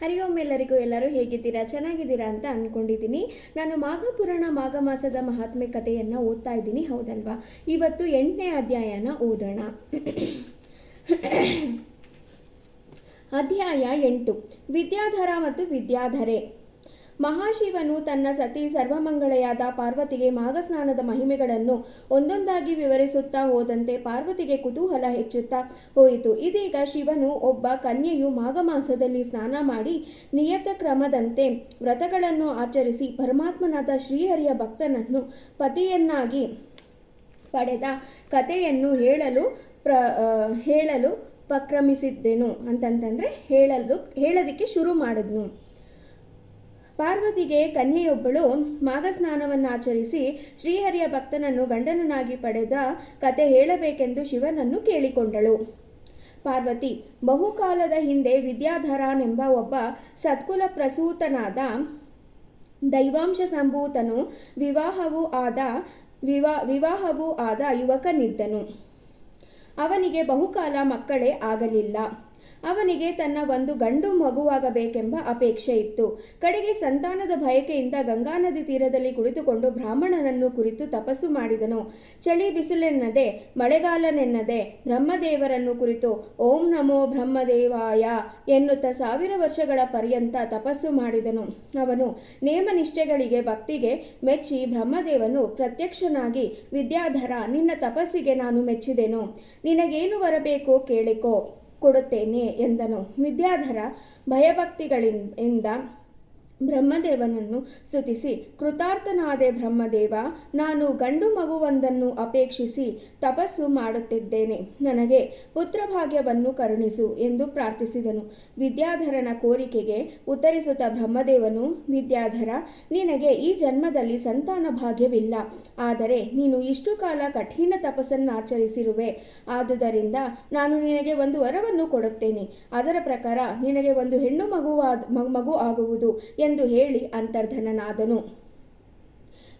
ಹರಿ ಓಂ ಎಲ್ಲರಿಗೂ ಎಲ್ಲರೂ ಹೇಗಿದ್ದೀರಾ? ಚೆನ್ನಾಗಿದ್ದೀರಾ ಅಂತ ಅಂದ್ಕೊಂಡಿದ್ದೀನಿ ನಾನು ಮಾಘ ಪುರಾಣ ಮಾಘ ಮಾಸದ ಮಹಾತ್ಮೆ ಕಥೆಯನ್ನು ಓದ್ತಾ ಇದ್ದೀನಿ, ಹೌದಲ್ವಾ? ಇವತ್ತು ಎಂಟನೇ ಅಧ್ಯಾಯನ ಓದೋಣ. ಅಧ್ಯಾಯ ಎಂಟು. ವಿದ್ಯಾಧರ ಮತ್ತು ವಿದ್ಯಾಧರೆ. ಮಹಾಶಿವನು ತನ್ನ ಸತಿ ಸರ್ವಮಂಗಳೆಯಾದ ಪಾರ್ವತಿಗೆ ಮಾಘಸ್ನಾನದ ಮಹಿಮೆಗಳನ್ನು ಒಂದೊಂದಾಗಿ ವಿವರಿಸುತ್ತಾ ಹೋದಂತೆ ಪಾರ್ವತಿಗೆ ಕುತೂಹಲ ಹೆಚ್ಚುತ್ತಾ ಹೋಯಿತು. ಇದೀಗ ಶಿವನು ಒಬ್ಬ ಕನ್ಯೆಯು ಮಾಘ ಮಾಸದಲ್ಲಿ ಸ್ನಾನ ಮಾಡಿ ನಿಯತ ಕ್ರಮದಂತೆ ವ್ರತಗಳನ್ನು ಆಚರಿಸಿ ಪರಮಾತ್ಮನಾದ ಶ್ರೀಹರಿಯ ಭಕ್ತನನ್ನು ಪತಿಯನ್ನಾಗಿ ಪಡೆದ ಕಥೆಯನ್ನು ಹೇಳಲು ಪ್ರ ಹೇಳಲು ಪಕ್ರಮಿಸಿದ್ದೆನು ಅಂತಂತಂದರೆ ಹೇಳಲು ಹೇಳೋದಕ್ಕೆ ಶುರು ಮಾಡಿದ್ನು. ಪಾರ್ವತಿಗೆ ಕನ್ಯೆಯೊಬ್ಬಳು ಮಾಘಸ್ನಾನವನ್ನಾಚರಿಸಿ ಶ್ರೀಹರಿಯ ಭಕ್ತನನ್ನು ಗಂಡನನ್ನಾಗಿ ಪಡೆದ ಕತೆ ಹೇಳಬೇಕೆಂದು ಶಿವನನ್ನು ಕೇಳಿಕೊಂಡಳು. ಪಾರ್ವತಿ, ಬಹುಕಾಲದ ಹಿಂದೆ ವಿದ್ಯಾಧರನೆಂಬ ಒಬ್ಬ ಸತ್ಕುಲ ಪ್ರಸೂತನಾದ ದೈವಾಂಶ ಸಂಭೂತನು ವಿವಾಹವೂ ಆದ, ವಿವಾ, ವಿವಾಹವೂ ಆದ ಯುವಕನಿದ್ದನು. ಅವನಿಗೆ ಬಹುಕಾಲ ಮಕ್ಕಳೇ ಆಗಲಿಲ್ಲ. ಅವನಿಗೆ ತನ್ನ ಒಂದು ಗಂಡು ಮಗುವಾಗಬೇಕೆಂಬ ಅಪೇಕ್ಷೆ ಇತ್ತು. ಕಡೆಗೆ ಸಂತಾನದ ಬಯಕೆಯಿಂದ ಗಂಗಾ ನದಿ ತೀರದಲ್ಲಿ ಕುಳಿತುಕೊಂಡು ಬ್ರಾಹ್ಮಣನನ್ನು ಕುರಿತು ತಪಸ್ಸು ಮಾಡಿದನು. ಚಳಿ ಬಿಸಿಲೆನ್ನದೆ, ಮಳೆಗಾಲನೆನ್ನದೆ ಬ್ರಹ್ಮದೇವರನ್ನು ಕುರಿತು ಓಂ ನಮೋ ಬ್ರಹ್ಮದೇವಾಯ ಎನ್ನುತ್ತಾ ಸಾವಿರ ವರ್ಷಗಳ ಪರ್ಯಂತ ತಪಸ್ಸು ಮಾಡಿದನು. ಅವನು ನೇಮನಿಷ್ಠೆಗಳಿಗೆ ಭಕ್ತಿಗೆ ಮೆಚ್ಚಿ ಬ್ರಹ್ಮದೇವನು ಪ್ರತ್ಯಕ್ಷನಾಗಿ, ವಿದ್ಯಾಧರ, ನಿನ್ನ ತಪಸ್ಸಿಗೆ ನಾನು ಮೆಚ್ಚಿದೆನು. ನಿನಗೇನು ಬರಬೇಕೋ ಕೇಳಿಕೋ. ಕೊಡುತ್ತೇನೆ ಎಂದನು. ವಿದ್ಯಾಧರ ಭಯಭಕ್ತಿಗಳಿಂದ ಬ್ರಹ್ಮದೇವನನ್ನು ಸ್ತುತಿಸಿ, ಕೃತಾರ್ಥನಾದೆ ಬ್ರಹ್ಮದೇವ, ನಾನು ಗಂಡು ಮಗುವೊಂದನ್ನು ಅಪೇಕ್ಷಿಸಿ ತಪಸ್ಸು ಮಾಡುತ್ತಿದ್ದೇನೆ. ನನಗೆ ಪುತ್ರಭಾಗ್ಯವನ್ನು ಕರುಣಿಸು ಎಂದು ಪ್ರಾರ್ಥಿಸಿದನು. ವಿದ್ಯಾಧರನ ಕೋರಿಕೆಗೆ ಉತ್ತರಿಸುತ್ತಾ ಬ್ರಹ್ಮದೇವನು, ವಿದ್ಯಾಧರ, ನಿನಗೆ ಈ ಜನ್ಮದಲ್ಲಿ ಸಂತಾನ ಭಾಗ್ಯವಿಲ್ಲ. ಆದರೆ ನೀನು ಇಷ್ಟು ಕಾಲ ಕಠಿಣ ತಪಸ್ಸನ್ನು ಆಚರಿಸಿರುವೆ ಆದುದರಿಂದ ನಾನು ನಿನಗೆ ಒಂದು ವರವನ್ನು ಕೊಡುತ್ತೇನೆ. ಅದರ ಪ್ರಕಾರ ನಿನಗೆ ಒಂದು ಹೆಣ್ಣು ಮಗುವಾದ, ಮಗು ಆಗುವುದು ಎಂದು ಹೇಳಿ ಅಂತರ್ಧನನಾದನು.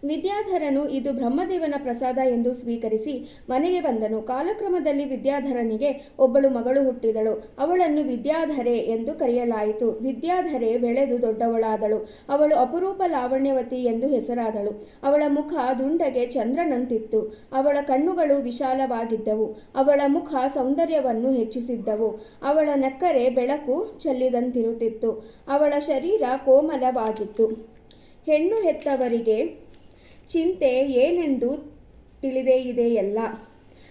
ವಿದ್ಯಾಧರನು ಇದು ಬ್ರಹ್ಮದೇವನ ಪ್ರಸಾದ ಎಂದು ಸ್ವೀಕರಿಸಿ ಮನೆಗೆ ಬಂದನು. ಕಾಲಕ್ರಮದಲ್ಲಿ ವಿದ್ಯಾಧರನಿಗೆ ಒಬ್ಬಳು ಮಗಳು ಹುಟ್ಟಿದಳು. ಅವಳನ್ನು ವಿದ್ಯಾಧರೆ ಎಂದು ಕರೆಯಲಾಯಿತು. ವಿದ್ಯಾಧರೆ ಬೆಳೆದು ದೊಡ್ಡವಳಾದಳು. ಅವಳು ಅಪರೂಪ ಲಾವಣ್ಯವತಿ ಎಂದು ಹೆಸರಾದಳು. ಅವಳ ಮುಖ ದುಂಡಗೆ ಚಂದ್ರನಂತಿತ್ತು. ಅವಳ ಕಣ್ಣುಗಳು ವಿಶಾಲವಾಗಿದ್ದವು. ಅವಳ ಮುಖ ಸೌಂದರ್ಯವನ್ನು ಹೆಚ್ಚಿಸಿದ್ದವು. ಅವಳ ನಕ್ಕರೆ ಬೆಳಕು ಚೆಲ್ಲಿದಂತಿರುತ್ತಿತ್ತು. ಅವಳ ಶರೀರ ಕೋಮಲವಾಗಿತ್ತು. ಹೆಣ್ಣು ಹೆತ್ತವರಿಗೆ ಚಿಂತೆ ಏನೆಂದು ತಿಳಿದೇ ಇದೆಯಲ್ಲ?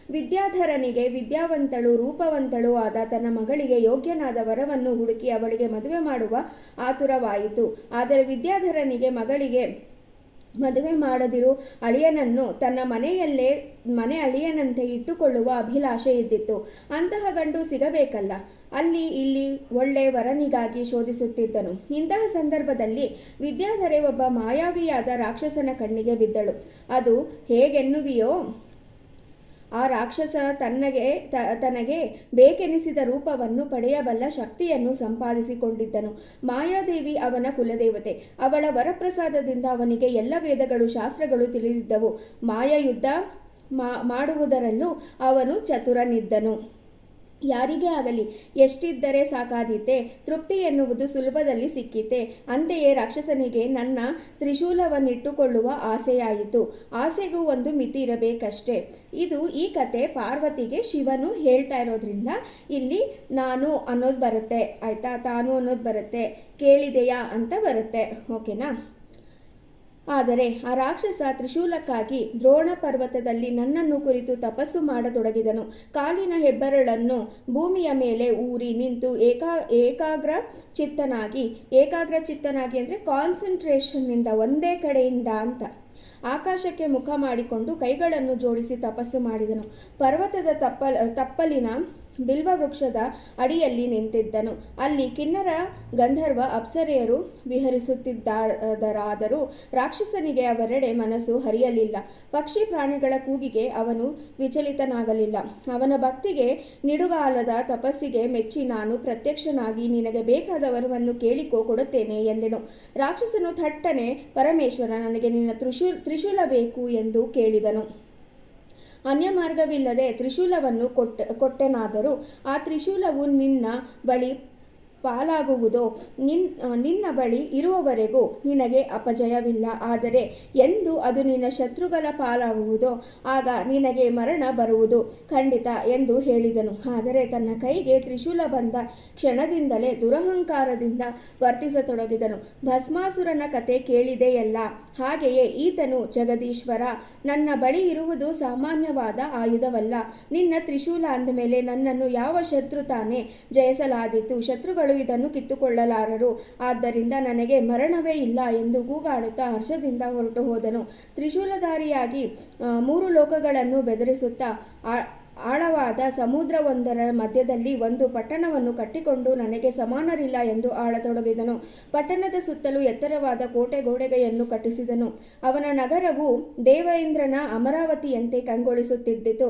ವಿದ್ಯಾಧರನಿಗೆ ವಿದ್ಯಾವಂತಳು, ರೂಪವಂತಳು ಆದ ತನ್ನ ಮಗಳಿಗೆ ಯೋಗ್ಯನಾದ ವರವನ್ನು ಹುಡುಕಿ ಅವಳಿಗೆ ಮದುವೆ ಮಾಡುವ ಆತುರವಾಯಿತು. ಆದರೆ ವಿದ್ಯಾಧರನಿಗೆ ಮಗಳಿಗೆ ಮದುವೆ ಮಾಡದಿರು ಅಳಿಯನನ್ನು ತನ್ನ ಮನೆಯಲ್ಲೇ, ಮನೆ ಅಳಿಯನಂತೆ ಇಟ್ಟುಕೊಳ್ಳುವ ಅಭಿಲಾಷೆ ಇದ್ದಿತ್ತು. ಅಂತಹ ಗಂಡು ಸಿಗಬೇಕಲ್ಲ. ಅಲ್ಲಿ ಇಲ್ಲಿ ಒಳ್ಳೆ ವರನಿಗಾಗಿ ಶೋಧಿಸುತ್ತಿದ್ದನು. ಇಂತಹ ಸಂದರ್ಭದಲ್ಲಿ ವಿದ್ಯಾಧರೆ ಒಬ್ಬ ಮಾಯಾವಿಯಾದ ರಾಕ್ಷಸನ ಕಣ್ಣಿಗೆ ಬಿದ್ದಳು. ಅದು ಹೇಗೆನ್ನುವಿಯೋ? ಆ ರಾಕ್ಷಸ ತನ್ನಗೆ ತನಗೆ ಬೇಕೆನಿಸಿದ ರೂಪವನ್ನು ಪಡೆಯಬಲ್ಲ ಶಕ್ತಿಯನ್ನು ಸಂಪಾದಿಸಿಕೊಂಡಿದ್ದನು. ಮಾಯಾದೇವಿ ಅವನ ಕುಲದೇವತೆ. ಅವಳ ವರಪ್ರಸಾದದಿಂದ ಅವನಿಗೆ ಎಲ್ಲ ವೇದಗಳು, ಶಾಸ್ತ್ರಗಳು ತಿಳಿದಿದ್ದವು. ಮಾಯಾಯುದ್ಧ ಮಾ- ಮಾಡುವುದರಲ್ಲೂ ಅವನು ಚತುರನಿದ್ದನು. ಯಾರಿಗೇ ಆಗಲಿ, ಎಷ್ಟಿದ್ದರೆ ಸಾಕಾದೀತೆ, ತೃಪ್ತಿ ಎನ್ನುವುದು ಸುಲಭದಲ್ಲಿ ಸಿಕ್ಕಿತೆ, ಅಂತೆಯೇ ರಾಕ್ಷಸನಿಗೆ ನನ್ನ ತ್ರಿಶೂಲವನ್ನಿಟ್ಟುಕೊಳ್ಳುವ ಆಸೆಯಾಯಿತು, ಆಸೆಗೂ ಒಂದು ಮಿತಿ ಇರಬೇಕಷ್ಟೇ. ಇದು ಈ ಕತೆ ಪಾರ್ವತಿಗೆ ಶಿವನು ಹೇಳ್ತಾ ಇರೋದ್ರಿಂದ ಇಲ್ಲಿ ನಾನು ಅನ್ನೋದು ಬರುತ್ತೆ, ಆಯ್ತಾ? ತಾನು ಅನ್ನೋದು ಬರುತ್ತೆ, ಕೇಳಿದೆಯಾ ಅಂತ ಬರುತ್ತೆ, ಓಕೆನಾ? ಆದರೆ ಆ ರಾಕ್ಷಸ ತ್ರಿಶೂಲಕ್ಕಾಗಿ ದ್ರೋಣ ಪರ್ವತದಲ್ಲಿ ನನ್ನನ್ನು ಕುರಿತು ತಪಸ್ಸು ಮಾಡತೊಡಗಿದನು. ಕಾಲಿನ ಹೆಬ್ಬರಳನ್ನು ಭೂಮಿಯ ಮೇಲೆ ಊರಿ ನಿಂತು ಏಕಾ ಏಕಾಗ್ರ ಚಿತ್ತನಾಗಿ ಏಕಾಗ್ರ ಚಿತ್ತನಾಗಿ ಅಂದರೆ ಕಾನ್ಸಂಟ್ರೇಷನ್ನಿಂದ ಒಂದೇ ಕಡೆಯಿಂದ ಅಂತ ಆಕಾಶಕ್ಕೆ ಮುಖ ಮಾಡಿಕೊಂಡು ಕೈಗಳನ್ನು ಜೋಡಿಸಿ ತಪಸ್ಸು ಮಾಡಿದನು. ಪರ್ವತದ ತಪ್ಪಲ್, ತಪ್ಪಲಿನ ಬಿಲ್ವ ವೃಕ್ಷದ ಅಡಿಯಲ್ಲಿ ನಿಂತಿದ್ದನು. ಅಲ್ಲಿ ಕಿನ್ನರ ಗಂಧರ್ವ ಅಪ್ಸರೆಯರು ವಿಹರಿಸುತ್ತಿದ್ದರಾದರೂ ರಾಕ್ಷಸನಿಗೆ ಅವರೆಡೆ ಮನಸ್ಸು ಹರಿಯಲಿಲ್ಲ. ಪಕ್ಷಿ ಪ್ರಾಣಿಗಳ ಕೂಗಿಗೆ ಅವನು ವಿಚಲಿತನಾಗಲಿಲ್ಲ. ಅವನ ಭಕ್ತಿಗೆ ನಿಡುಗಾಲದ ತಪಸ್ಸಿಗೆ ಮೆಚ್ಚಿ ನಾನು ಪ್ರತ್ಯಕ್ಷನಾಗಿ ನಿನಗೆ ಬೇಕಾದ ವರವನ್ನು ಕೇಳಿಕೋ ಕೊಡುತ್ತೇನೆ ಎಂದೆನು. ರಾಕ್ಷಸನು ಥಟ್ಟನೆ, ಪರಮೇಶ್ವರ, ನನಗೆ ನಿನ್ನ ತ್ರಿಶೂ ತ್ರಿಶೂಲ ಬೇಕು ಎಂದು ಕೇಳಿದನು. ಅನ್ಯ ಮಾರ್ಗವಿಲ್ಲದೆ ತ್ರಿಶೂಲವನ್ನು ಕೊಟ್ಟ ಕೊಟ್ಟೆನಾದರೂ ಆ ತ್ರಿಶೂಲವು ನಿನ್ನ ಬಳಿ ಪಾಲಾಗುವುದೋ? ನಿನ್ ನಿನ್ನ ಬಳಿ ಇರುವವರೆಗೂ ನಿನಗೆ ಅಪಜಯವಿಲ್ಲ. ಆದರೆ ಎಂದು ಅದು ನಿನ್ನ ಶತ್ರುಗಳ ಪಾಲಾಗುವುದೋ, ಆಗ ನಿನಗೆ ಮರಣ ಬರುವುದು ಖಂಡಿತ ಎಂದು ಹೇಳಿದನು. ಆದರೆ ತನ್ನ ಕೈಗೆ ತ್ರಿಶೂಲ ಬಂದ ಕ್ಷಣದಿಂದಲೇ ದುರಹಂಕಾರದಿಂದ ವರ್ತಿಸತೊಡಗಿದನು. ಭಸ್ಮಾಸುರನ ಕತೆ ಕೇಳಿದೆಯಲ್ಲ. ಹಾಗೆಯೇ ಈತನು, ಜಗದೀಶ್ವರ, ನನ್ನ ಬಳಿ ಇರುವುದು ಸಾಮಾನ್ಯವಾದ ಆಯುಧವಲ್ಲ. ನಿನ್ನ ತ್ರಿಶೂಲ ಅಂದಮೇಲೆ ನನ್ನನ್ನು ಯಾವ ಶತ್ರು ತಾನೇ ಜಯಿಸಲಾದೀತು? ಶತ್ರುಗಳು ಇದನ್ನು ಕಿತ್ತುಕೊಳ್ಳಲಾರರು. ಆದ್ದರಿಂದ ನನಗೆ ಮರಣವೇ ಇಲ್ಲ ಎಂದು ಕೂಗಾಡುತ್ತಾ ಹರ್ಷದಿಂದ ಹೊರಟು ಹೋದನು. ತ್ರಿಶೂಲಧಾರಿಯಾಗಿ ಮೂರು ಲೋಕಗಳನ್ನು ಬೆದರಿಸುತ್ತಾ ಆಳವಾದ ಸಮುದ್ರವೊಂದರ ಮಧ್ಯದಲ್ಲಿ ಒಂದು ಪಟ್ಟಣವನ್ನು ಕಟ್ಟಿಕೊಂಡು ನನಗೆ ಸಮಾನರಿಲ್ಲ ಎಂದು ಆಳತೊಡಗಿದನು. ಪಟ್ಟಣದ ಸುತ್ತಲೂ ಎತ್ತರವಾದ ಕೋಟೆ ಗೋಡೆಗೆಯನ್ನು ಕಟ್ಟಿಸಿದನು. ಅವನ ನಗರವು ದೇವೇಂದ್ರನ ಅಮರಾವತಿಯಂತೆ ಕಂಗೊಳಿಸುತ್ತಿದ್ದಿತು.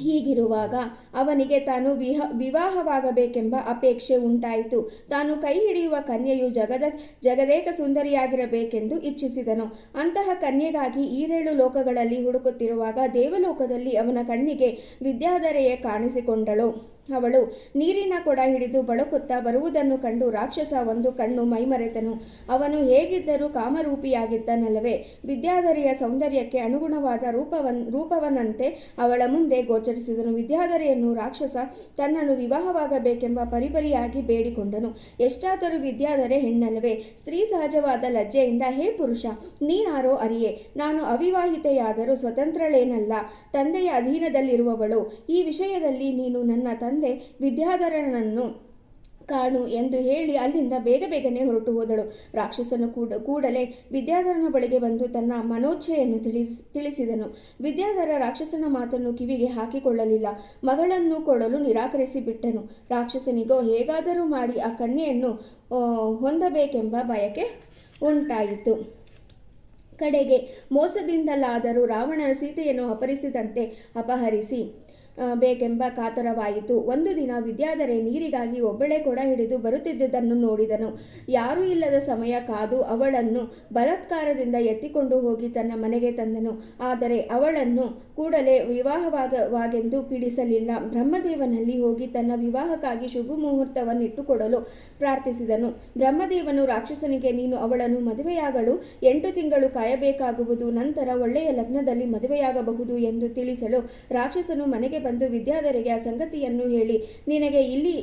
ಹೀಗಿರುವಾಗ ಅವನಿಗೆ ತಾನು ವಿಹ, ವಿವಾಹವಾಗಬೇಕೆಂಬ ಅಪೇಕ್ಷೆ ಉಂಟಾಯಿತು. ತಾನು ಕೈ ಹಿಡಿಯುವ ಕನ್ಯೆಯು ಜಗದ, ಜಗದೇಕ ಸುಂದರಿಯಾಗಿರಬೇಕೆಂದು ಇಚ್ಛಿಸಿದನು. ಅಂತಹ ಕನ್ಯೆಗಾಗಿ ಈರೇಳು ಲೋಕಗಳಲ್ಲಿ ಹುಡುಕುತ್ತಿರುವಾಗ ದೇವಲೋಕದಲ್ಲಿ ಅವನ ಕಣ್ಣಿಗೆ ವಿದ್ಯಾಧರೆಯೇ ಕಾಣಿಸಿಕೊಂಡಳು. ಅವಳು ನೀರಿನ ಕೊಡ ಹಿಡಿದು ಬಳಕುತ್ತಾ ಬರುವುದನ್ನು ಕಂಡು ರಾಕ್ಷಸ ಒಂದು ಕಣ್ಣು ಮೈಮರೆತನು. ಅವನು ಹೇಗಿದ್ದರೂ ಕಾಮರೂಪಿಯಾಗಿದ್ದನಲ್ಲವೇ, ವಿದ್ಯಾಧರಿಯ ಸೌಂದರ್ಯಕ್ಕೆ ಅನುಗುಣವಾದ ರೂಪವನ್, ರೂಪವನಂತೆ ಅವಳ ಮುಂದೆ ಗೋಚರಿಸಿದನು. ವಿದ್ಯಾಧರಿಯನ್ನು ರಾಕ್ಷಸ ತನ್ನನ್ನು ವಿವಾಹವಾಗಬೇಕೆಂಬ ಪರಿಪರಿಯಾಗಿ ಬೇಡಿಕೊಂಡನು. ಎಷ್ಟಾದರೂ ವಿದ್ಯಾಧರೆ ಹೆಣ್ಣಲ್ಲವೇ, ಸ್ತ್ರೀ ಸಹಜವಾದ ಲಜ್ಜೆಯಿಂದ, ಹೇ ಪುರುಷ, ನೀನಾರೋ ಅರಿಯೇ, ನಾನು ಅವಿವಾಹಿತೆಯಾದರೂ ಸ್ವತಂತ್ರಳೇನಲ್ಲ, ತಂದೆಯ ಅಧೀನದಲ್ಲಿರುವವಳು, ಈ ವಿಷಯದಲ್ಲಿ ನೀನು ನನ್ನ ತಂದೆ ವಿದ್ಯಾಧರನನ್ನು ಕಾಣು ಎಂದು ಹೇಳಿ ಅಲ್ಲಿಂದ ಬೇಗ ಬೇಗನೆ ಹೊರಟು ಹೋದಳು. ರಾಕ್ಷಸನು ಕೂಡ ಕೂಡಲೇ ವಿದ್ಯಾಧರನ ಬಳಿಗೆ ಬಂದು ತನ್ನ ಮನೋಚ್ಛೆಯನ್ನು ತಿಳಿಸ್, ತಿಳಿಸಿದನು. ವಿದ್ಯಾಧರ ರಾಕ್ಷಸನ ಮಾತನ್ನು ಕಿವಿಗೆ ಹಾಕಿಕೊಳ್ಳಲಿಲ್ಲ. ಮಗಳನ್ನು ಕೊಡಲು ನಿರಾಕರಿಸಿ ಬಿಟ್ಟನು. ರಾಕ್ಷಸನಿಗೋ, ಹೇಗಾದರೂ ಮಾಡಿ ಆ ಕನ್ಯೆಯನ್ನು ಹೊಂದಬೇಕೆಂಬ ಬಯಕೆ ಉಂಟಾಯಿತು. ಕಡೆಗೆ ಮೋಸದಿಂದಲಾದರೂ ರಾವಣನ ಸೀತೆಯನ್ನು ಅಪಹರಿಸಿದಂತೆ ಅಪಹರಿಸಿ. ಬೇಕೆಂಬ ಕಾತರವಾಯಿತು. ಒಂದು ದಿನ ವಿದ್ಯಾಧರೆ ನೀರಿಗಾಗಿ ಒಬ್ಬಳೆ ಕೊಡ ಹಿಡಿದು ಬರುತ್ತಿದ್ದುದನ್ನು ನೋಡಿದನು. ಯಾರೂ ಇಲ್ಲದ ಸಮಯ ಕಾದು ಅವಳನ್ನು ಬಲತ್ಕಾರದಿಂದ ಎತ್ತಿಕೊಂಡು ಹೋಗಿ ತನ್ನ ಮನೆಗೆ ತಂದನು. ಆದರೆ ಅವಳನ್ನು ಕೂಡಲೇ ವಿವಾಹವಾಗವಾಗೆಂದು ಪೀಡಿಸಲಿಲ್ಲ. ಬ್ರಹ್ಮದೇವನಲ್ಲಿ ಹೋಗಿ ತನ್ನ ವಿವಾಹಕ್ಕಾಗಿ ಶುಭ ಮುಹೂರ್ತವನ್ನಿಟ್ಟುಕೊಡಲು ಪ್ರಾರ್ಥಿಸಿದನು. ಬ್ರಹ್ಮದೇವನು ರಾಕ್ಷಸನಿಗೆ, ನೀನು ಅವಳನ್ನು ಮದುವೆಯಾಗಲು ಎಂಟು ತಿಂಗಳು ಕಾಯಬೇಕಾಗುವುದು, ನಂತರ ಒಳ್ಳೆಯ ಲಗ್ನದಲ್ಲಿ ಮದುವೆಯಾಗಬಹುದು ಎಂದು ತಿಳಿಸಲು ರಾಕ್ಷಸನು ಮನೆಗೆ ಬಂದು ವಿದ್ಯಾಧರಿಗೆ ಆ ಸಂಗತಿಯನ್ನು ಹೇಳಿ, ನಿನಗೆ ಇಲ್ಲಿ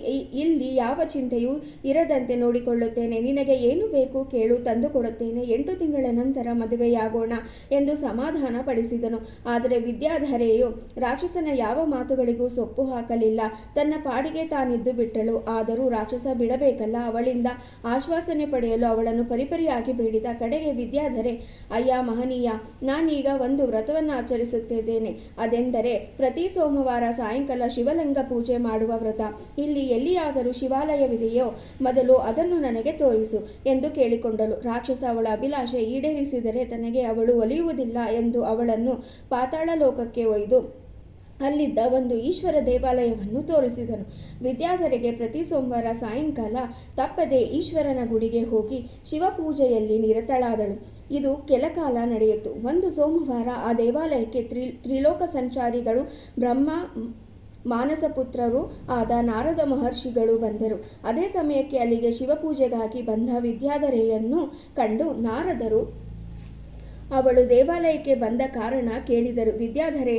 ಇಲ್ಲಿ ಯಾವ ಚಿಂತೆಯೂ ಇರದಂತೆ ನೋಡಿಕೊಳ್ಳುತ್ತೇನೆ. ನಿನಗೆ ಏನು ಬೇಕು ಕೇಳು, ತಂದುಕೊಡುತ್ತೇನೆ. ಎಂಟು ತಿಂಗಳ ನಂತರ ಮದುವೆಯಾಗೋಣ ಎಂದು ಸಮಾಧಾನ ಪಡಿಸಿದನು ಆದರೆ ವಿದ್ಯಾಧರೆಯು ರಾಕ್ಷಸನ ಯಾವ ಮಾತುಗಳಿಗೂ ಸೊಪ್ಪು ಹಾಕಲಿಲ್ಲ. ತನ್ನ ಪಾಡಿಗೆ ತಾನಿದ್ದು ಬಿಟ್ಟಳು. ಆದರೂ ರಾಕ್ಷಸ ಬಿಡಬೇಕಲ್ಲ ಅವಳಿಂದ. ಆಶ್ವಾಸನೆ ಪಡೆಯಲು ಅವಳನ್ನು ಪರಿಪರಿಯಾಗಿ ಬೇಡಿದ ಕಡೆಗೆ ವಿದ್ಯಾಧರೆ, ಅಯ್ಯ ಮಹನೀಯ, ನಾನೀಗ ಒಂದು ವ್ರತವನ್ನು ಆಚರಿಸುತ್ತಿದ್ದೇನೆ. ಅದೆಂದರೆ ಪ್ರತಿ ಸೋಮವಾರ ಸಾಯಂಕಾಲ ಶಿವಲಿಂಗ ಪೂಜೆ ಮಾಡುವ ವ್ರತ. ಇಲ್ಲಿ ಎಲ್ಲಿಯಾದರೂ ಶಿವಾಲಯವಿದೆಯೋ ಮೊದಲು ಅದನ್ನು ನನಗೆ ತೋರಿಸು ಎಂದು ಕೇಳಿಕೊಂಡಳು. ರಾಕ್ಷಸ ಅವಳ ಅಭಿಲಾಷೆ ಈಡೇರಿಸಿದರೆ ತನಗೆ ಅವಳು ಒಲಿಯುವುದಿಲ್ಲ ಎಂದು ಅವಳನ್ನು ಪಾತಾಳ ಲೋಕಕ್ಕೆ ಒಯ್ದು ಅಲ್ಲಿದ್ದ ಒಂದು ಈಶ್ವರ ದೇವಾಲಯವನ್ನು ತೋರಿಸಿದನು. ವಿದ್ಯಾಧರಿಗೆ ಪ್ರತಿ ಸೋಮವಾರ ಸಾಯಂಕಾಲ ತಪ್ಪದೆ ಈಶ್ವರನ ಗುಡಿಗೆ ಹೋಗಿ ಶಿವಪೂಜೆಯಲ್ಲಿ ನಿರತಳಾದಳು. ಇದು ಕೆಲ ಕಾಲ ನಡೆಯಿತು. ಒಂದು ಸೋಮವಾರ ಆ ದೇವಾಲಯಕ್ಕೆ ತ್ರಿ, ತ್ರಿಲೋಕ ಸಂಚಾರಿಗಳು, ಬ್ರಹ್ಮ ಮಾನಸಪುತ್ರರು ಆದ ನಾರದ ಮಹರ್ಷಿಗಳು ಬಂದರು. ಅದೇ ಸಮಯಕ್ಕೆ ಅಲ್ಲಿಗೆ ಶಿವಪೂಜೆಗಾಗಿ ಬಂದ ವಿದ್ಯಾಧರೆಯನ್ನು ಕಂಡು ನಾರದರು ಅವಳು ದೇವಾಲಯಕ್ಕೆ ಬಂದ ಕಾರಣ ಕೇಳಿದರು. ವಿದ್ಯಾಧರೆ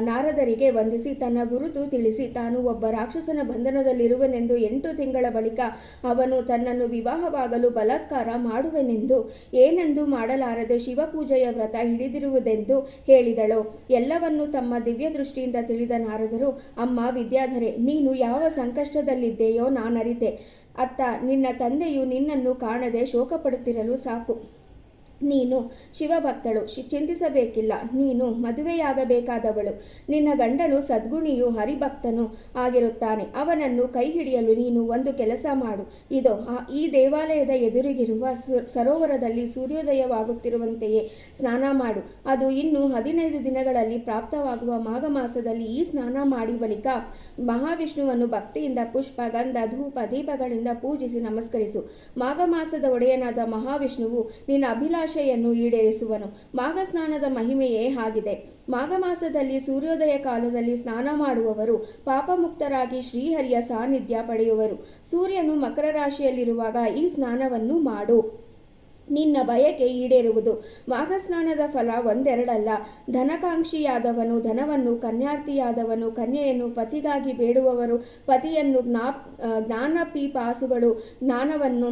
ನಾರದರಿಗೆ ವಂದಿಸಿ ತನ್ನ ಗುರುತು ತಿಳಿಸಿ, ತಾನು ಒಬ್ಬ ರಾಕ್ಷಸನ ಬಂಧನದಲ್ಲಿರುವನೆಂದು ಎಂಟು ತಿಂಗಳ ಬಳಿಕ ಅವನು ತನ್ನನ್ನು ವಿವಾಹವಾಗಲು ಬಲಾತ್ಕಾರ ಮಾಡುವೆನೆಂದು, ಏನೆಂದು ಮಾಡಲಾರದೆ ಶಿವಪೂಜೆಯ ವ್ರತ ಹಿಡಿದಿರುವುದೆಂದು ಹೇಳಿದಳು. ಎಲ್ಲವನ್ನು ತಮ್ಮ ದಿವ್ಯ ದೃಷ್ಟಿಯಿಂದ ತಿಳಿದ ನಾರದರು, ಅಮ್ಮ, ವಿದ್ಯಾಧರೆ, ನೀನು ಯಾವ ಸಂಕಷ್ಟದಲ್ಲಿದ್ದೆಯೋ ನಾನರಿತೆ. ಅತ್ತ, ನಿನ್ನ ತಂದೆಯು ನಿನ್ನನ್ನು ಕಾಣದೆ ಶೋಕಪಡುತ್ತಿರಲು ಸಾಕು. ನೀನು ಶಿವಭಕ್ತಳು ಚಿಂತಿಸಬೇಕಿಲ್ಲ. ನೀನು ಮದುವೆಯಾಗಬೇಕಾದವಳು. ನಿನ್ನ ಗಂಡನು ಸದ್ಗುಣಿಯು ಹರಿಭಕ್ತನು ಆಗಿರುತ್ತಾನೆ. ಅವನನ್ನು ಕೈ ಹಿಡಿಯಲು ನೀನು ಒಂದು ಕೆಲಸ ಮಾಡು. ಇದು ಈ ದೇವಾಲಯದ ಎದುರಿಗಿರುವ ಸರೋವರದಲ್ಲಿ ಸೂರ್ಯೋದಯವಾಗುತ್ತಿರುವಂತೆಯೇ ಸ್ನಾನ ಮಾಡು. ಅದು ಇನ್ನು ಹದಿನೈದು ದಿನಗಳಲ್ಲಿ ಪ್ರಾಪ್ತವಾಗುವ ಮಾಘ ಮಾಸದಲ್ಲಿ ಈ ಸ್ನಾನ ಮಾಡಿ ಬಳಿಕ ಮಹಾವಿಷ್ಣುವನ್ನು ಭಕ್ತಿಯಿಂದ ಪುಷ್ಪ, ಗಂಧ, ಧೂಪ, ದೀಪಗಳಿಂದ ಪೂಜಿಸಿ ನಮಸ್ಕರಿಸು. ಮಾಘ ಮಾಸದ ಒಡೆಯನಾದ ಮಹಾವಿಷ್ಣುವು ನಿನ್ನ ಅಭಿಲಾಷೆ ಅಭಿಲಾಷೆಯನ್ನು ಈಡೇರಿಸುವನು. ಮಾಘ ಸ್ನಾನದ ಮಹಿಮೆಯೇ ಆಗಿದೆ. ಮಾಘ ಮಾಸದಲ್ಲಿ ಸೂರ್ಯೋದಯ ಕಾಲದಲ್ಲಿ ಸ್ನಾನ ಮಾಡುವವರು ಪಾಪಮುಕ್ತರಾಗಿ ಶ್ರೀಹರಿಯ ಸಾನ್ನಿಧ್ಯ ಪಡೆಯುವರು. ಸೂರ್ಯನು ಮಕರ ರಾಶಿಯಲ್ಲಿರುವಾಗ ಈ ಸ್ನಾನವನ್ನು ಮಾಡು. ನಿನ್ನ ಬಯಕೆ ಈಡೇರುವುದು. ಮಾಘಸ್ನಾನದ ಫಲ ಒಂದೆರಡಲ್ಲ. ಧನಕಾಂಕ್ಷಿಯಾದವನು ಧನವನ್ನು ಕನ್ಯಾರ್ಥಿಯಾದವನು ಕನ್ಯೆಯನ್ನು, ಪತಿಗಾಗಿ ಬೇಡುವವರು ಪತಿಯನ್ನು ಜ್ಞಾ ಜ್ಞಾನಪೀಪಾಸುಗಳು ಜ್ಞಾನವನ್ನು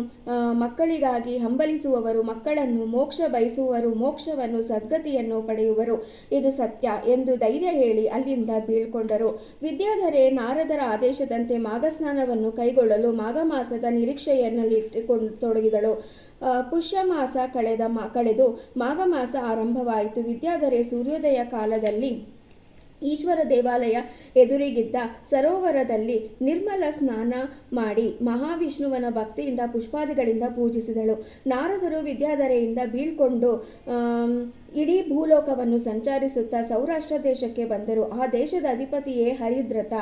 ಮಕ್ಕಳಿಗಾಗಿ ಹಂಬಲಿಸುವವರು, ಮಕ್ಕಳನ್ನು ಮೋಕ್ಷ ಬಯಸುವವರು, ಮೋಕ್ಷವನ್ನು ಸದ್ಗತಿಯನ್ನು ಪಡೆಯುವರು. ಇದು ಸತ್ಯ ಎಂದು ಧೈರ್ಯ ಹೇಳಿ ಅಲ್ಲಿಂದ ಬೀಳ್ಕೊಂಡರು. ವಿದ್ಯಾಧರೆ, ನಾರದರ ಆದೇಶದಂತೆ ಮಾಘಸ್ನಾನವನ್ನು ಕೈಗೊಳ್ಳಲು ಮಾಘ ಮಾಸದ ನಿರೀಕ್ಷೆಯನ್ನಲ್ಲಿಟ್ಟುಕೊಂಡು ತೊಡಗಿದಳು. ಪುಷ್ಯ ಮಾಸ ಕಳೆದ ಮಾ, ಕಳೆದು ಮಾಘ ಮಾಸ ಆರಂಭವಾಯಿತು. ವಿದ್ಯಾಧರೆ ಸೂರ್ಯೋದಯ ಕಾಲದಲ್ಲಿ ಈಶ್ವರ ದೇವಾಲಯ ಎದುರಿಗಿದ್ದ ಸರೋವರದಲ್ಲಿ ನಿರ್ಮಲ ಸ್ನಾನ ಮಾಡಿ ಮಹಾವಿಷ್ಣುವನ ಭಕ್ತಿಯಿಂದ ಪುಷ್ಪಾದಿಗಳಿಂದ ಪೂಜಿಸಿದಳು. ನಾರದರು ವಿದ್ಯಾಧರೆಯಿಂದ ಬೀಳ್ಕೊಂಡು ಇಡೀ ಭೂಲೋಕವನ್ನು ಸಂಚರಿಸುತ್ತಾ ಸೌರಾಷ್ಟ್ರ ದೇಶಕ್ಕೆ ಬಂದರು ಆ ದೇಶದ ಅಧಿಪತಿಯೇ ಹರಿದ್ರತ,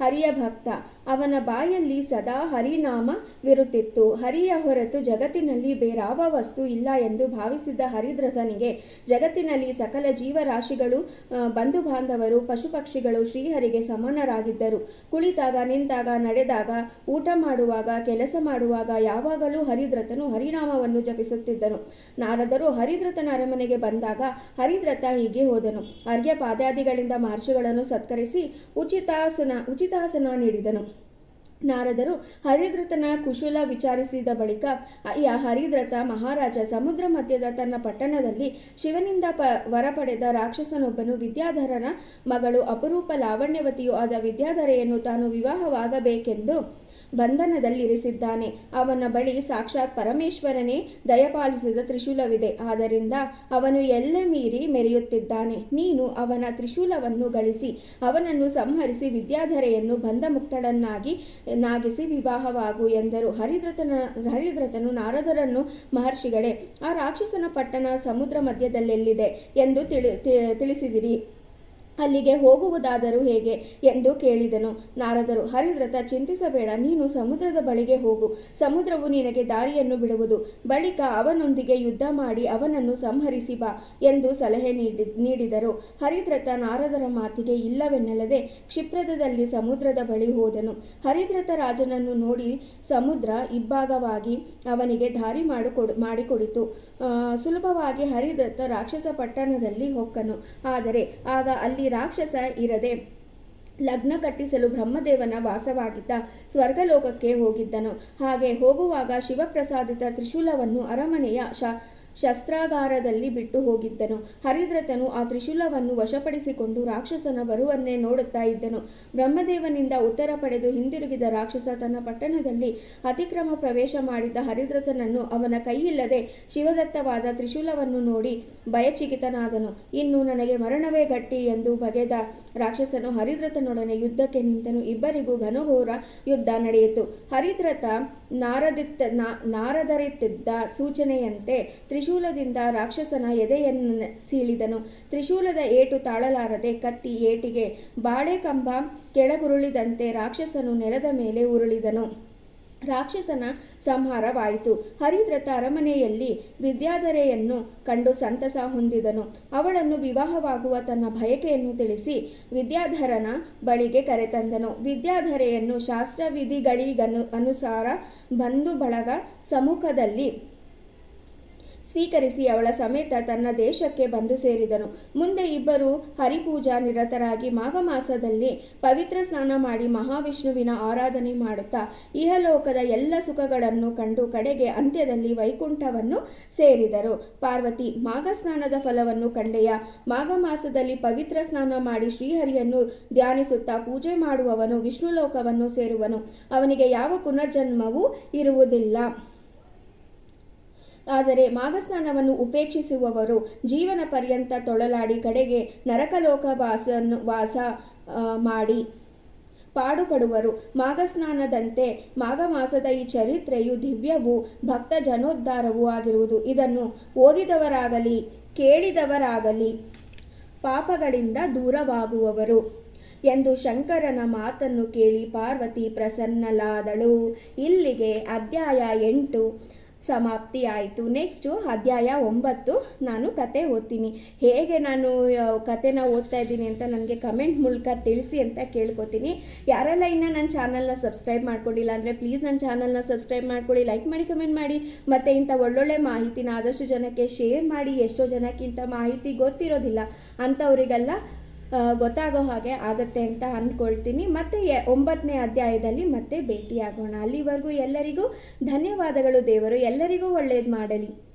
ಹರಿಯ ಭಕ್ತ. ಅವನ ಬಾಯಲ್ಲಿ ಸದಾ ಹರಿನಾಮವಿರುತ್ತಿತ್ತು ಹರಿಯ ಹೊರತು ಜಗತ್ತಿನಲ್ಲಿ ಬೇರಾವ ವಸ್ತು ಇಲ್ಲ ಎಂದು ಭಾವಿಸಿದ್ದ ಹರಿದ್ರತನಿಗೆ ಜಗತ್ತಿನಲ್ಲಿ ಸಕಲ ಜೀವರಾಶಿಗಳು ಬಂಧು ಬಾಂಧವರು ಪಶು ಪಕ್ಷಿಗಳು ಶ್ರೀಹರಿಗೆ ಸಮಾನರಾಗಿದ್ದರು ಕುಳಿತಾಗ, ನಿಂತಾಗ, ನಡೆದಾಗ, ಊಟ ಮಾಡುವಾಗ, ಕೆಲಸ ಮಾಡುವಾಗ ಯಾವಾಗಲೂ ಹರಿದ್ರತನು ಹರಿನಾಮವನ್ನು ಜಪಿಸುತ್ತಿದ್ದನು. ನಾರದರು ಹರಿದ್ರತನ ಅರಮನೆಗೆ ಬಂದಾಗ ಹರಿದ್ರಥ ಹೀಗೆ ಹೋದನು. ಅರ್ಘ್ಯ ಪಾದಾದಿಗಳಿಂದ ಮಹರ್ಷಿಗಳನ್ನು ಸತ್ಕರಿಸಿ ಉಚಿತಾಸನ ಉಚಿತಾಸನ ನೀಡಿದನು. ನಾರದರು ಹರಿದ್ರತನ ಕುಶಲ ವಿಚಾರಿಸಿದ ಬಳಿಕ, ಅಯ್ಯ, ಹರಿದ್ರತ ಮಹಾರಾಜ ಸಮುದ್ರ ಮಧ್ಯದ ತನ್ನ ಪಟ್ಟಣದಲ್ಲಿ ಶಿವನಿಂದ ಪ, ವರ ಪಡೆದ ರಾಕ್ಷಸನೊಬ್ಬನು ವಿದ್ಯಾಧರನ ಮಗಳು ಅಪರೂಪ ಲಾವಣ್ಯವತಿಯೂ ಆದ ವಿದ್ಯಾಧರೆಯನ್ನು ತಾನು ವಿವಾಹವಾಗಬೇಕೆಂದು ಬಂಧನದಲ್ಲಿರಿಸಿದ್ದಾನೆ. ಅವನ ಬಳಿ ಸಾಕ್ಷಾತ್ ಪರಮೇಶ್ವರನೇ ದಯಪಾಲಿಸಿದ ತ್ರಿಶೂಲವಿದೆ. ಆದ್ದರಿಂದ ಅವನು ಎಲ್ಲ ಮೀರಿ ಮೆರೆಯುತ್ತಿದ್ದಾನೆ. ನೀನು ಅವನ ತ್ರಿಶೂಲವನ್ನು ಗಳಿಸಿ, ಅವನನ್ನು ಸಂಹರಿಸಿ ವಿದ್ಯಾಧರೆಯನ್ನು ಬಂಧಮುಕ್ತಳನ್ನಾಗಿ ನಾಗಿಸಿ ವಿವಾಹವಾಗು ಎಂದರು. ಹರಿದ್ರತನ, ಹರಿದ್ರತನು ನಾರದರನ್ನು, ಮಹರ್ಷಿಗಳೇ, ಆ ರಾಕ್ಷಸನ ಪಟ್ಟಣ ಸಮುದ್ರ ಮಧ್ಯದಲ್ಲೆಲ್ಲಿದೆ ಎಂದು ತಿಳಿ ತಿಳಿಸಿದಿರಿ. ಅಲ್ಲಿಗೆ ಹೋಗುವುದಾದರೂ ಹೇಗೆ ಎಂದು ಕೇಳಿದನು. ನಾರದರು, ಹರಿದ್ರತ, ಚಿಂತಿಸಬೇಡ, ನೀನು ಸಮುದ್ರದ ಬಳಿಗೆ ಹೋಗು. ಸಮುದ್ರವು ನಿನಗೆ ದಾರಿಯನ್ನು ಬಿಡುವುದು. ಬಳಿಕ ಅವನೊಂದಿಗೆ ಯುದ್ಧ ಮಾಡಿ ಅವನನ್ನು ಸಂಹರಿಸಿ ಬಾ ಎಂದು ಸಲಹೆ ನೀಡಿ, ನೀಡಿದರು. ಹರಿದ್ರತ ನಾರದರ ಮಾತಿಗೆ ಇಲ್ಲವೆನ್ನಲ್ಲದೆ ಕ್ಷಿಪ್ರದಲ್ಲಿ ಸಮುದ್ರದ ಬಳಿ ಹೋದನು. ಹರಿದ್ರಥ ರಾಜನನ್ನು ನೋಡಿ ಸಮುದ್ರ ಇಬ್ಬಾಗವಾಗಿ ಅವನಿಗೆ ದಾರಿ ಮಾಡಿಕೊಡು ಮಾಡಿಕೊಡಿತು. ಸುಲಭವಾಗಿ ಹರಿದ್ರತ ರಾಕ್ಷಸ ಪಟ್ಟಣದಲ್ಲಿ ಹೊಕ್ಕನು. ಆದರೆ ಆಗ ಅಲ್ಲಿ ರಾಕ್ಷಸ ಇರದೆ ಲಗ್ನ ಕಟ್ಟಿಸಲು ಬ್ರಹ್ಮದೇವನ ವಾಸವಾಗಿದ್ದ ಸ್ವರ್ಗಲೋಕಕ್ಕೆ ಹೋಗಿದ್ದನು. ಹಾಗೆ ಹೋಗುವಾಗ ಶಿವಪ್ರಸಾದಿತ ತ್ರಿಶೂಲವನ್ನು ಅರಮನೆಯ ಶ ಶಸ್ತ್ರಾಗಾರದಲ್ಲಿ ಬಿಟ್ಟು ಹೋಗಿದ್ದನು. ಹರಿದ್ರತನು ಆ ತ್ರಿಶೂಲವನ್ನು ವಶಪಡಿಸಿಕೊಂಡು ರಾಕ್ಷಸನ ಬರುವನ್ನೇ ನೋಡುತ್ತಾ ಇದ್ದನು. ಬ್ರಹ್ಮದೇವನಿಂದ ಉತ್ತರ ಪಡೆದು ಹಿಂದಿರುಗಿದ ರಾಕ್ಷಸ ತನ್ನ ಪಟ್ಟಣದಲ್ಲಿ ಅತಿಕ್ರಮ ಪ್ರವೇಶ ಮಾಡಿದ್ದ ಹರಿದ್ರತನನ್ನು ಅವನ ಕೈಯಿಲ್ಲದೆ ಶಿವದತ್ತವಾದ ತ್ರಿಶೂಲವನ್ನು ನೋಡಿ ಭಯಚಿಕಿತನಾದನು ಇನ್ನು ನನಗೆ ಮರಣವೇ ಗಟ್ಟಿ ಎಂದು ಬಗೆದ ರಾಕ್ಷಸನು ಹರಿದ್ರತನೊಡನೆ ಯುದ್ಧಕ್ಕೆ ನಿಂತನು. ಇಬ್ಬರಿಗೂ ಘನಘೋರ ಯುದ್ಧ ನಡೆಯಿತು. ಹರಿದ್ರಥ ನಾರದಿತ್ತ ನಾರದರಿತ್ತಿದ್ದ ಸೂಚನೆಯಂತೆ ತ್ರಿಶೂಲದಿಂದ ರಾಕ್ಷಸನ ಎದೆಯನ್ನು ಸೀಳಿದನು. ತ್ರಿಶೂಲದ ಏಟು ತಾಳಲಾರದೆ ಕತ್ತಿ ಏಟಿಗೆ ಬಾಳೆಕಂಬ ಕೆಳಗುರುಳಿದಂತೆ ರಾಕ್ಷಸನು ನೆಲದ ಮೇಲೆ ಉರುಳಿದನು. ರಾಕ್ಷಸನ ಸಂಹಾರವಾಯಿತು. ಹರಿದ್ರತ ಅರಮನೆಯಲ್ಲಿ ವಿದ್ಯಾಧರೆಯನ್ನು ಕಂಡು ಸಂತಸ ಹೊಂದಿದನು. ಅವಳನ್ನು ವಿವಾಹವಾಗುವ ತನ್ನ ಬಯಕೆಯನ್ನು ತಿಳಿಸಿ ವಿದ್ಯಾಧರನ ಬಳಿಗೆ ಕರೆತಂದನು. ವಿದ್ಯಾಧರೆಯನ್ನು ಶಾಸ್ತ್ರವಿಧಿಗಳಿಗನು ಅನುಸಾರ ಬಂಧು ಬಳಗ ಸಮ್ಮುಖದಲ್ಲಿ ಸ್ವೀಕರಿಸಿ ಅವಳ ಸಮೇತ ತನ್ನ ದೇಶಕ್ಕೆ ಬಂದು ಸೇರಿದನು. ಮುಂದೆ ಇಬ್ಬರು ಹರಿಪೂಜಾ ನಿರತರಾಗಿ ಮಾಘ ಮಾಸದಲ್ಲಿ ಪವಿತ್ರ ಸ್ನಾನ ಮಾಡಿ ಮಹಾವಿಷ್ಣುವಿನ ಆರಾಧನೆ ಮಾಡುತ್ತಾ, ಇಹಲೋಕದ ಎಲ್ಲ ಸುಖಗಳನ್ನು ಕಂಡು ಕಡೆಗೆ ಅಂತ್ಯದಲ್ಲಿ ವೈಕುಂಠವನ್ನು ಸೇರಿದರು. ಪಾರ್ವತಿ, ಮಾಘ ಸ್ನಾನದ ಫಲವನ್ನು ಕಂಡೆಯ ಮಾಘ ಮಾಸದಲ್ಲಿ ಪವಿತ್ರ ಸ್ನಾನ ಮಾಡಿ ಶ್ರೀಹರಿಯನ್ನು ಧ್ಯಾನಿಸುತ್ತಾ ಪೂಜೆ ಮಾಡುವವನು ವಿಷ್ಣು ಲೋಕವನ್ನು ಸೇರುವನು. ಅವನಿಗೆ ಯಾವ ಪುನರ್ಜನ್ಮವೂ ಇರುವುದಿಲ್ಲ. ಆದರೆ ಮಾಘಸ್ನಾನವನ್ನು ಉಪೇಕ್ಷಿಸುವವರು ಜೀವನ ಪರ್ಯಂತ ತೊಳಲಾಡಿ ಕಡೆಗೆ ನರಕಲೋಕ ವಾಸನ್ನು ವಾಸ ಮಾಡಿ ಪಾಡುಪಡುವರು. ಮಾಘಸ್ನಾನದಂತೆ ಮಾಘ ಮಾಸದ ಈ ಚರಿತ್ರೆಯು ದಿವ್ಯವೂ ಭಕ್ತ ಜನೋದ್ಧಾರವೂ ಆಗಿರುವುದು. ಇದನ್ನು ಓದಿದವರಾಗಲಿ, ಕೇಳಿದವರಾಗಲಿ ಪಾಪಗಳಿಂದ ದೂರವಾಗುವವರು ಎಂದು ಶಂಕರನ ಮಾತನ್ನು ಕೇಳಿ ಪಾರ್ವತಿ ಪ್ರಸನ್ನಲಾದಳು ಇಲ್ಲಿಗೆ ಅಧ್ಯಾಯ ಎಂಟು. ಸಮಾಪ್ತಿ ಆಯಿತು. ನೆಕ್ಸ್ಟು ಅಧ್ಯಾಯ ಒಂಬತ್ತು. ನಾನು ಕತೆ ಓದ್ತೀನಿ. ಹೇಗೆ ನಾನು ಕತೆನ ಓದ್ತಾ ಇದ್ದೀನಿ ಅಂತ ನನಗೆ ಕಮೆಂಟ್ ಮೂಲಕ ತಿಳಿಸಿ ಅಂತ ಕೇಳ್ಕೊತೀನಿ. ಯಾರೆಲ್ಲ ಇನ್ನೂ ನನ್ನ ಚಾನಲ್ನ ಸಬ್ಸ್ಕ್ರೈಬ್ ಮಾಡ್ಕೊಂಡಿಲ್ಲ ಅಂದರೆ ಪ್ಲೀಸ್ ನನ್ನ ಚಾನಲ್ನ ಸಬ್ಸ್ಕ್ರೈಬ್ ಮಾಡ್ಕೊಳ್ಳಿ ಲೈಕ್ ಮಾಡಿ ಕಮೆಂಟ್ ಮಾಡಿ. ಮತ್ತು ಇಂಥ ಒಳ್ಳೊಳ್ಳೆ ಮಾಹಿತಿನ ಆದಷ್ಟು ಜನಕ್ಕೆ ಶೇರ್ ಮಾಡಿ. ಎಷ್ಟೋ ಜನಕ್ಕಿಂತ ಮಾಹಿತಿ ಗೊತ್ತಿರೋದಿಲ್ಲ. ಅಂಥವರಿಗೆಲ್ಲ ಗೊತ್ತಾಗೋ ಹಾಗೆ ಆಗತ್ತೆ ಅಂತ ಅಂದ್ಕೊಳ್ತೀನಿ. ಮತ್ತೆ ಒಂಬತ್ತನೇ ಅಧ್ಯಾಯದಲ್ಲಿ ಮತ್ತೆ ಭೇಟಿಯಾಗೋಣ. ಅಲ್ಲಿವರೆಗೂ ಎಲ್ಲರಿಗೂ ಧನ್ಯವಾದಗಳು ದೇವರು. ಎಲ್ಲರಿಗೂ ಒಳ್ಳೇದು ಮಾಡಲಿ.